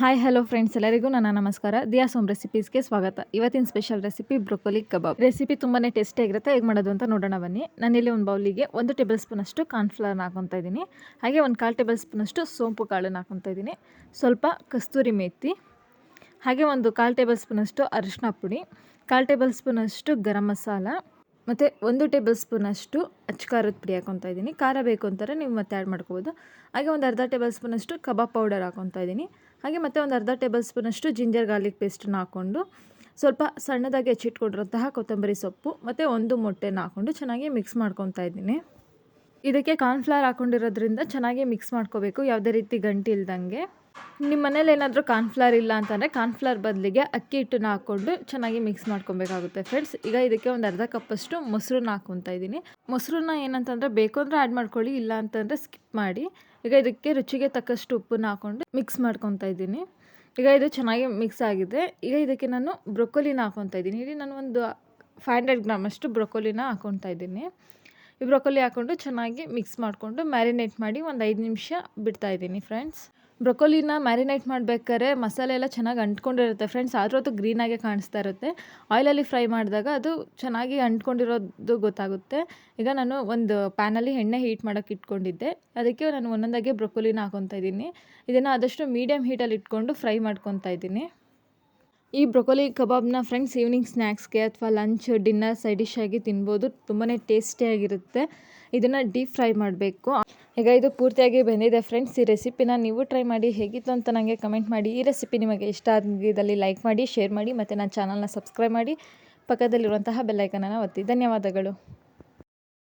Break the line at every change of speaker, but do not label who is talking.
Hi hello friends ಎಲ್ಲರಿಗೂ ನನ್ನ ನಮಸ್ಕಾರ. ದಿಯಾ ಸೋಮ್ ರೆಸಿಪೀಸ್ಗೆ ಸ್ವಾಗತ. ಇವತ್ತಿನ ಸ್ಪೆಷಲ್ ರೆಸಿಪಿ ಬ್ರೊಕೊಲಿ ಕಬಾಬ್. ರೆಸಿಪಿ ತುಂಬಾ ಟೇಸ್ಟಿಯಾಗಿರುತ್ತೆ ಹೇಗೆ ಮಾಡೋದು ಅಂತ ನೋಡೋಣ ಬನ್ನಿ. ನಾನಿಲ್ಲಿ ಒಂದು ಬೌಲಿಗೆ ಒಂದು ಟೇಬಲ್ ಸ್ಪೂನಷ್ಟು ಕಾರ್ನ್ಫ್ಲವರ್ನ ಹಾಕೊತಾ ಇದ್ದೀನಿ. ಹಾಗೆ ಒಂದು ಕಾಲು ಟೇಬಲ್ ಸ್ಪೂನಷ್ಟು ಸೋಂಪು ಕಾಳನ್ನು ಹಾಕೊತಾ ಇದ್ದೀನಿ. ಸ್ವಲ್ಪ ಕಸ್ತೂರಿ ಮೇಥಿ, ಹಾಗೆ ಒಂದು ಕಾಲು ಟೇಬಲ್ ಸ್ಪೂನಷ್ಟು ಅರಿಶಿನ ಪುಡಿ, ಕಾಲು ಟೇಬಲ್ ಸ್ಪೂನಷ್ಟು ಗರಂ ಮಸಾಲ, ಮತ್ತು ಒಂದು ಟೇಬಲ್ ಸ್ಪೂನಷ್ಟು ಅಚ್ಕಾರದ ಪುಡಿ ಹಾಕೊತಾ ಇದ್ದೀನಿ. ಖಾರ ಬೇಕು ಅಂತಾರೆ, ನೀವು ಮತ್ತೆ ಆ್ಯಡ್ ಮಾಡ್ಕೋಬೋದು. ಹಾಗೆ ಒಂದು ಅರ್ಧ ಟೇಬಲ್ ಸ್ಪೂನಷ್ಟು ಕಬಾಬ್ ಪೌಡರ್ ಹಾಕೊತಾ ಇದ್ದೀನಿ. ಹಾಗೆ ಮತ್ತೆ ಒಂದು ಅರ್ಧ ಟೇಬಲ್ ಸ್ಪೂನಷ್ಟು ಜಿಂಜರ್ ಗಾರ್ಲಿಕ್ ಪೇಸ್ಟನ್ನು ಹಾಕ್ಕೊಂಡು ಸ್ವಲ್ಪ ಸಣ್ಣದಾಗಿ ಹೆಚ್ಚಿಟ್ಕೊಂಡಿರೋಂತಹ ಕೊತ್ತಂಬರಿ ಸೊಪ್ಪು, ಮತ್ತು ಒಂದು ಮೊಟ್ಟೆನ ಹಾಕ್ಕೊಂಡು ಚೆನ್ನಾಗಿ ಮಿಕ್ಸ್ ಮಾಡ್ಕೊತಾ ಇದ್ದೀನಿ. ಇದಕ್ಕೆ ಕಾರ್ನ್ಫ್ಲವರ್ ಹಾಕೊಂಡಿರೋದ್ರಿಂದ ಚೆನ್ನಾಗಿ ಮಿಕ್ಸ್ ಮಾಡ್ಕೋಬೇಕು. ಯಾವುದೇ ರೀತಿ ಗಂಟಿ ಇಲ್ದಂಗೆ. ನಿಮ್ಮ ಮನೇಲಿ ಏನಾದರೂ ಕಾರ್ನ್ಫ್ಲವರ್ ಇಲ್ಲ ಅಂತಂದರೆ ಕಾರ್ನ್ಫ್ಲವರ್ ಬದಲಿಗೆ ಅಕ್ಕಿ ಹಿಟ್ಟನ್ನ ಹಾಕ್ಕೊಂಡು ಚೆನ್ನಾಗಿ ಮಿಕ್ಸ್ ಮಾಡ್ಕೊಬೇಕಾಗುತ್ತೆ ಫ್ರೆಂಡ್ಸ್ ಈಗ ಇದಕ್ಕೆ ಒಂದು ಅರ್ಧ ಕಪ್ಪಷ್ಟು ಮೊಸರನ್ನ ಹಾಕ್ಕೊತಾ ಇದ್ದೀನಿ. ಮೊಸರನ್ನ ಏನಂತಂದರೆ ಬೇಕು ಅಂದರೆ ಆ್ಯಡ್ ಮಾಡ್ಕೊಳ್ಳಿ, ಇಲ್ಲ ಅಂತಂದರೆ ಸ್ಕಿಪ್ ಮಾಡಿ. ಈಗ ಇದಕ್ಕೆ ರುಚಿಗೆ ತಕ್ಕಷ್ಟು ಉಪ್ಪನ್ನ ಹಾಕ್ಕೊಂಡು ಮಿಕ್ಸ್ ಮಾಡ್ಕೊತಾ ಇದ್ದೀನಿ. ಈಗ ಇದು ಚೆನ್ನಾಗಿ ಮಿಕ್ಸ್ ಆಗಿದೆ. ಈಗ ಇದಕ್ಕೆ ನಾನು ಬ್ರೊಕೊಲಿನ ಹಾಕ್ಕೊತಾ ಇದ್ದೀನಿ. ಇಲ್ಲಿ ನಾನು ಒಂದು ಫೈವ್ ಹಂಡ್ರೆಡ್ ಗ್ರಾಮಷ್ಟು ಬ್ರೊಕೊಲಿನ ಹಾಕ್ಕೊತಾ ಇದ್ದೀನಿ. ಈ ಬ್ರೊಕೊಲಿ ಹಾಕ್ಕೊಂಡು ಚೆನ್ನಾಗಿ ಮಿಕ್ಸ್ ಮಾಡಿಕೊಂಡು ಮ್ಯಾರಿನೇಟ್ ಮಾಡಿ ಒಂದು ಐದು ನಿಮಿಷ ಬಿಡ್ತಾ ಇದ್ದೀನಿ ಫ್ರೆಂಡ್ಸ್. ಬ್ರೊಕೊಲಿನ ಮ್ಯಾರಿನೇಟ್ ಮಾಡಬೇಕಾದ್ರೆ ಮಸಾಲೆ ಎಲ್ಲ ಚೆನ್ನಾಗಿ ಅಂಟ್ಕೊಂಡಿರುತ್ತೆ ಫ್ರೆಂಡ್ಸ್. ಆದರೂ ಅದು ಗ್ರೀನಾಗೆ ಕಾಣಿಸ್ತಾ ಇರುತ್ತೆ. ಆಯಿಲಲ್ಲಿ ಫ್ರೈ ಮಾಡಿದಾಗ ಅದು ಚೆನ್ನಾಗಿ ಅಂಟ್ಕೊಂಡಿರೋದು ಗೊತ್ತಾಗುತ್ತೆ. ಈಗ ನಾನು ಒಂದು ಪ್ಯಾನಲ್ಲಿ ಎಣ್ಣೆ ಹೀಟ್ ಮಾಡೋಕ್ಕೆ ಇಟ್ಕೊಂಡಿದ್ದೆ. ಅದಕ್ಕೆ ನಾನು ಒಂದೊಂದಾಗೆ ಬ್ರೊಕೊಲಿನ ಹಾಕೊತಾ ಇದ್ದೀನಿ. ಇದನ್ನು ಆದಷ್ಟು ಮೀಡಿಯಮ್ ಹೀಟಲ್ಲಿ ಇಟ್ಕೊಂಡು ಫ್ರೈ ಮಾಡ್ಕೊತಾ ಇದ್ದೀನಿ. ಈ ಬ್ರೊಕೊಲಿ ಕಬಾಬ್ನ ಫ್ರೆಂಡ್ಸ್ ಈವ್ನಿಂಗ್ ಸ್ನ್ಯಾಕ್ಸ್ಗೆ ಅಥವಾ ಲಂಚ್, ಡಿನ್ನರ್ ಸೈಡ್ ಡಿಶ್ ಆಗಿ ತಿನ್ಬೋದು. ತುಂಬಾ ಟೇಸ್ಟಿಯಾಗಿರುತ್ತೆ ಇದನ್ನು ಡೀಪ್ ಫ್ರೈ ಮಾಡಬೇಕು. ಈಗ ಇದು ಪೂರ್ತಿಯಾಗಿ ಬೆಂದಿದೆ ಫ್ರೆಂಡ್ಸ್. ಈ ರೆಸಿಪಿನ ನೀವು ಟ್ರೈ ಮಾಡಿ ಹೇಗಿತ್ತು ಅಂತ ನನಗೆ ಕಮೆಂಟ್ ಮಾಡಿ. ಈ ರೆಸಿಪಿ ನಿಮಗೆ ಇಷ್ಟ ಆಗಿದ್ದಲ್ಲಿ ಲೈಕ್ ಮಾಡಿ, ಶೇರ್ ಮಾಡಿ, ಮತ್ತು ನನ್ನ ಚಾನಲ್ನ ಸಬ್ಸ್ಕ್ರೈಬ್ ಮಾಡಿ. ಪಕ್ಕದಲ್ಲಿರುವಂತಹ ಬೆಲ್ಲೈಕನನ್ನು ಒತ್ತಿ. ಧನ್ಯವಾದಗಳು.